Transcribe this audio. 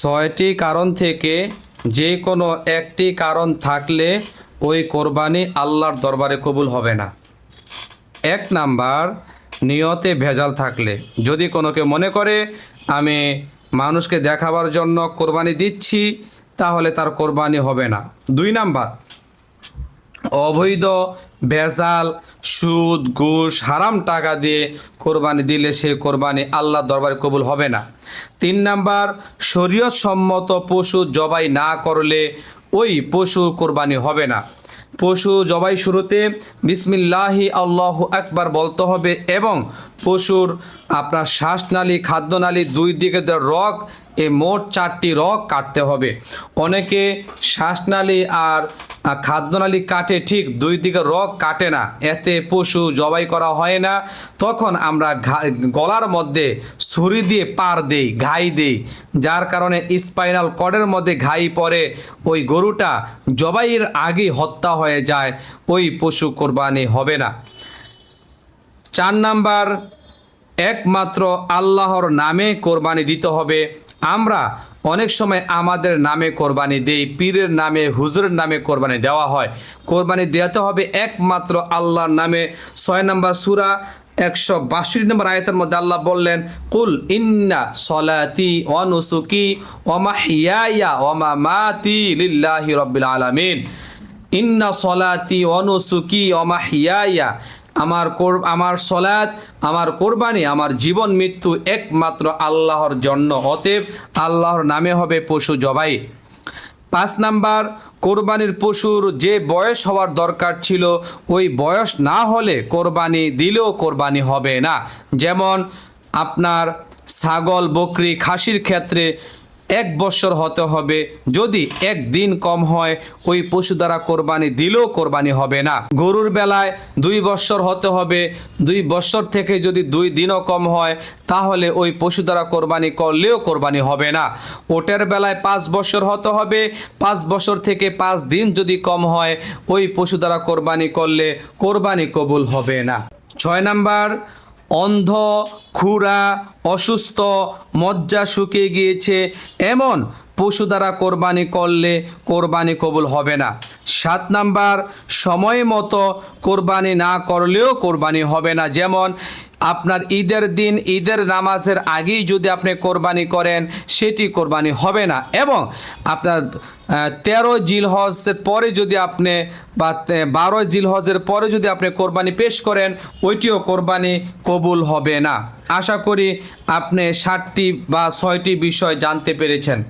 ছয়টি কারণ থেকে যে কোনো একটি কারণ থাকলে ওই কোরবানি আল্লাহর দরবারে কবুল হবে না। এক নাম্বার, নিয়তে ভেজাল থাকলে। যদি কোনোকে মনে করে, আমি মানুষকে দেখাবার জন্য কোরবানি দিচ্ছি, তাহলে তার কোরবানি হবে না। দুই নাম্বার অবৈধ ভেজাল সুদ, ঘুষ, হারাম টাকা দিয়ে কোরবানি দিলে সে কোরবানি আল্লাহ দরবারে কবুল হবে না। তিন নাম্বার শরীয়ত সম্মত পশু জবাই না করলে ওই পশু কোরবানি হবে না। পশু জবাই শুরুতে বিসমিল্লাহি আল্লাহ একবার বলতে হবে এবং পশুর আপনার শ্বাসনালী, খাদ্যনালী দুই দিকে রগ এই মোট চারটি রগ কাটতে হবে। অনেকে শ্বাসনালী আর খাদ্যনালী কাটে ঠিক দুই দিকে রগ কাটে না। এতে পশু জবাই করা হয় না। তখন আমরা গলার মধ্যে ছুরি দিয়ে পার দেই, ঘাই দেই। যার কারণে স্পাইনাল কর্ডের মধ্যে ঘাই পড়ে। ওই গরুটা জবাইয়ের আগে হত্যা হয়ে যায়। ওই পশু কোরবানি হবে না। চার নাম্বার, একমাত্র আল্লাহর নামে কোরবানি দিতে হবে। আমরা অনেক সময় আমাদের নামে কোরবানি দেই, পীরের নামে, হুজুরের নামে কোরবানি দেওয়া হয়। কোরবানি দেওয়াতে হবে একমাত্র আল্লাহর নামে। ছয় নম্বর সুরা, একশো বাষট্টি নম্বর আয়তের মধ্যে আল্লাহ বললেন, কুল ইন্না সলাতি অনুসুকি ওমা হিয়া ওমা মাতি লিল্লাহি রব্বিল আলামিন। ইন্না সলাতি অনুসুকি ওমা আমার আমার সলাৎ, আমার কোরবানি, আমার জীবন মৃত্যু একমাত্র আল্লাহর জন্য। অতএব আল্লাহর নামে হবে পশু জবাই। পাঁচ নাম্বার, কোরবানির পশুর যে বয়স হওয়ার দরকার ছিল, ওই বয়স না হলে কোরবানি দিলেও কোরবানি হবে না। যেমন আপনার ছাগল, বকরি, খাসির ক্ষেত্রে এক বছর হতে হবে। যদি এক দিন কম হয়, ওই পশু দ্বারা কোরবানি দিলেও কোরবানি হবে না। গরুর বেলায় দুই বছর হতে হবে। দুই বছর থেকে যদি দুই দিনও কম হয়, তাহলে ওই পশু দ্বারা কোরবানি করলেও কোরবানি হবে না। ওটের বেলায় পাঁচ বছর হতে হবে। পাঁচ বছর থেকে পাঁচ দিন যদি কম হয়, ওই পশু দ্বারা কোরবানি করলে কোরবানি কবুল হবে না। ছয় নাম্বার অন্ধ, খুরা, অসুস্থ, মজ্জা শুকিয়ে গিয়েছে। এমন পশু দ্বারা কোরবানি করলে কোরবানি কবুল হবে না। সাত নাম্বার, সময় মতো কোরবানি না করলেও কোরবানি হবে না। যেমন আপনার ঈদের দিন, ঈদের নামাজের আগেই যদি আপনি কোরবানি করেন, সেটি কোরবানি হবে না। এবং আপনার তেরো জিলহজের পরে যদি আপনি বা বারো জিলহজের পরে যদি আপনি কোরবানি পেশ করেন, ওইটিও কোরবানি কবুল হবে না। আশা করি আপনি ষাটটি বা ছয়টি বিষয় জানতে পেরেছেন।